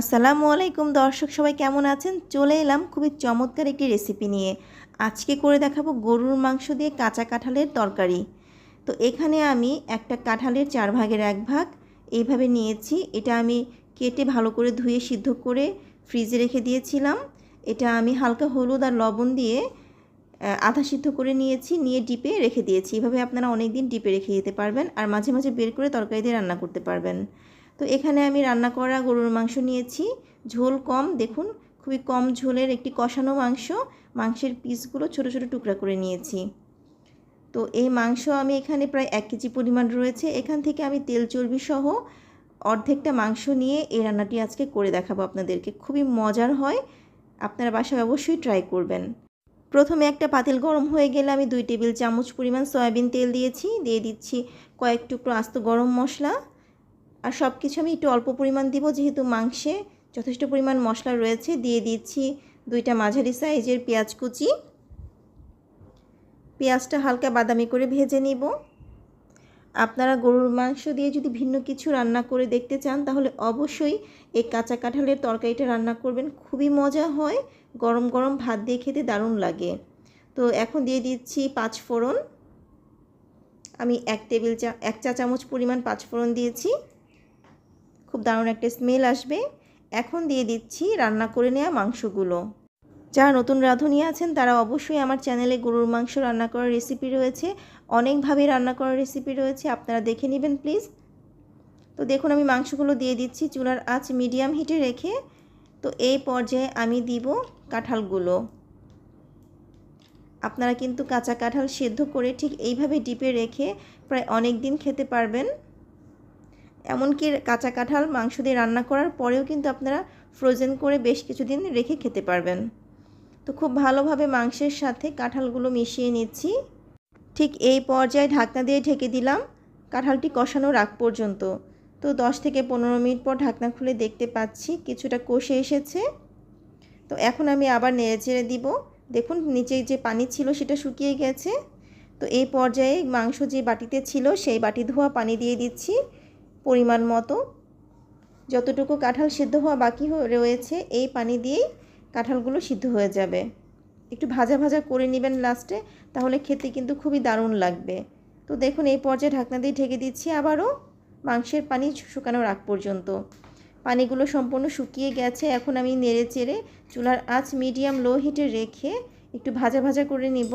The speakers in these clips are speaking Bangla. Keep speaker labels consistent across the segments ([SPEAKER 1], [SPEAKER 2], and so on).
[SPEAKER 1] আসসালামু আলাইকুম দর্শক, সবাই কেমন আছেন? চলে এলাম খুবই চমৎকার একটি রেসিপি নিয়ে। আজকে করে দেখাবো গরুর মাংস দিয়ে কাঁচা কাঁঠালের তরকারি। তো এখানে আমি একটা কাঁঠালের চার ভাগের এক ভাগ এইভাবে নিয়েছি। এটা আমি কেটে ভালো করে ধুয়ে সিদ্ধ করে ফ্রিজে রেখে দিয়েছিলাম। এটা আমি হালকা হলুদ আর লবণ দিয়ে আধা সিদ্ধ করে নিয়েছি, নিয়ে ডিপে রেখে দিয়েছি। এভাবে আপনারা অনেক দিন ডিপে রেখে দিতে পারবেন আর মাঝে মাঝে বের করে তরকারি দিয়ে রান্না করতে পারবেন। তো এখানে আমি রান্না করা গরুর মাংস নিয়েছি। ঝোল কম, দেখুন, খুবই কম ঝোলের একটি কষানো মাংস। মাংসের পিসগুলো ছোট ছোট টুকরা করে নিয়েছি। তো এই মাংস আমি এখানে প্রায় এক কেজি পরিমাণ রয়েছে। এখান থেকে আমি তেল চর্বি সহ অর্ধেকটা মাংস নিয়ে এই রান্নাটি আজকে করে দেখাবো আপনাদেরকে। খুবই মজার হয়। আপনারা বাসায় অবশ্যই ট্রাই করবেন। প্রথমে একটা পাতিল গরম হয়ে গেলে আমি দুই টেবিল চামচ পরিমাণ সয়াবিন তেল দিয়েছি। দিয়ে দিচ্ছি কয়েক টুকরো আস্ত গরম মশলা। আর সব কিছু আমি একটু অল্প পরিমাণ দিব, যেহেতু মাংসে যথেষ্ট পরিমাণ মশলা রয়েছে, দিয়ে দিচ্ছি দুইটা মাঝারি সাইজের পেঁয়াজ কুচি। পেঁয়াজটা হালকা বাদামি করে ভেজে নিব। আপনারা গরুর মাংস দিয়ে যদি ভিন্ন কিছু রান্না করে দেখতে চান, তাহলে অবশ্যই এই কাঁচা কাঁঠালের তরকারিটা রান্না করবেন। খুবই মজা হয়, গরম গরম ভাত দিয়ে খেতে দারুণ লাগে। তো এখন দিয়ে দিচ্ছি পাঁচ ফোড়ন। আমি এক টেবিল চা, এক চা চামচ পরিমাণ পাঁচ ফোড়ন দিয়েছি। খুব দারুণ একটা স্মেল আসবে। এখন দিয়ে দিচ্ছি রান্না করে নেওয়া মাংসগুলো। যারা নতুন রাঁধুনি আছেন, তারা অবশ্যই আমার চ্যানেলে গরুর মাংস রান্না করার রেসিপি রয়েছে। অনেকভাবে রান্না করার রেসিপি রয়েছে, আপনারা দেখে নেবেন প্লিজ তো দেখুন, আমি মাংসগুলো দিয়ে দিচ্ছি চুলার আঁচ মিডিয়াম হিটে রেখে। তো এই পর্যায়ে আমি দিব কাঁঠালগুলো। আপনারা কিন্তু কাঁচা কাঁঠাল সেদ্ধ করে ঠিক এইভাবে ডিপে রেখে প্রায় অনেক দিন খেতে পারবেন। এমনকি কাঁচা কাঁঠাল মাংস দিয়ে রান্না করার পরেও কিন্তু আপনারা ফ্রোজেন করে বেশ কিছুদিন রেখে খেতে পারবেন। তো খুব ভালোভাবে মাংসের সাথে কাঁঠালগুলো মিশিয়ে নিচ্ছি। ঠিক এই পর্যায়ে ঢাকনা দিয়ে ঢেকে দিলাম। কাঁঠালটি কষানোর আগ পর্যন্ত। তো দশ থেকে পনেরো মিনিট পর ঢাকনা খুলে দেখতে পাচ্ছি কিছুটা কষে এসেছে। তো এখন আমি আবার নেড়ে চেড়ে দিব। দেখুন, নিচে যে পানি ছিল সেটা শুকিয়ে গেছে। তো এই পর্যায়ে মাংস যে বাটিতে ছিল, সেই বাটি ধোয়া পানি দিয়ে দিচ্ছি। পরিমাণ মতো। যতটুকু কাঁঠাল সিদ্ধ হওয়া বাকি রয়েছে, এই পানি দিয়েই কাঁঠালগুলো সিদ্ধ হয়ে যাবে। একটু ভাজা ভাজা করে নেবেন লাস্টে তাহলে খেতে কিন্তু খুবই দারুণ লাগবে। তো দেখুন, এই পর্যায়ে ঢাকনা দিয়ে ঢেকে দিচ্ছি আবারও মাংসের পানি শুকানোর আগ পর্যন্ত। পানিগুলো সম্পূর্ণ শুকিয়ে গেছে, এখন আমি নেড়ে চেড়ে চুলার আঁচ মিডিয়াম লো হিটে রেখে একটু ভাজা ভাজা করে নিব।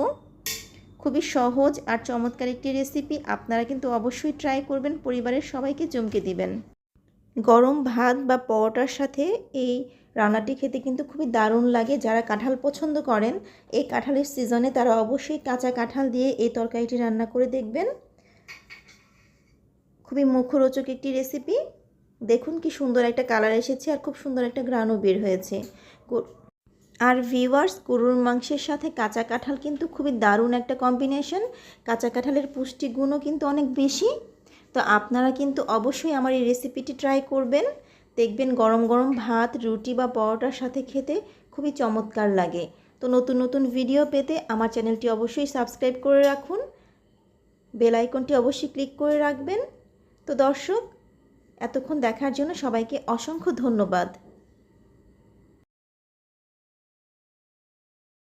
[SPEAKER 1] খুবই সহজ আর চমৎকার একটি রেসিপি আপনারা কিন্তু অবশ্যই ট্রাই করবেন, পরিবারের সবাইকে চমকে দিবেন। গরম ভাত বা পরোটার সাথে এই রান্নাটি খেতে কিন্তু খুবই দারুণ লাগে। যারা কাঁঠাল পছন্দ করেন, এই কাঁঠালের সিজনে তারা অবশ্যই কাঁচা কাঁঠাল দিয়ে এই তরকারিটি রান্না করে দেখবেন। খুবই মুখরোচক একটি রেসিপি দেখুন কি সুন্দর একটা কালার এসেছে আর খুব সুন্দর একটা গ্রানও বের হয়েছে। আর ভিওয়ার্স গরুর মাংসের সাথে কাঁচা কাঁঠাল কিন্তু খুবই দারুণ একটা কম্বিনেশন কাঁচা কাঁঠালের পুষ্টিগুণও কিন্তু অনেক বেশি। তো আপনারা কিন্তু অবশ্যই আমার এই রেসিপিটি ট্রাই করবেন। দেখবেন গরম গরম ভাত, রুটি বা পরোটার সাথে খেতে খুবই চমৎকার লাগে। তো নতুন নতুন ভিডিও পেতে আমার চ্যানেলটি অবশ্যই সাবস্ক্রাইব করে রাখুন। বেল আইকনটি অবশ্যই ক্লিক করে রাখবেন। তো দর্শক, এতক্ষণ দেখার জন্য সবাইকে অসংখ্য ধন্যবাদ।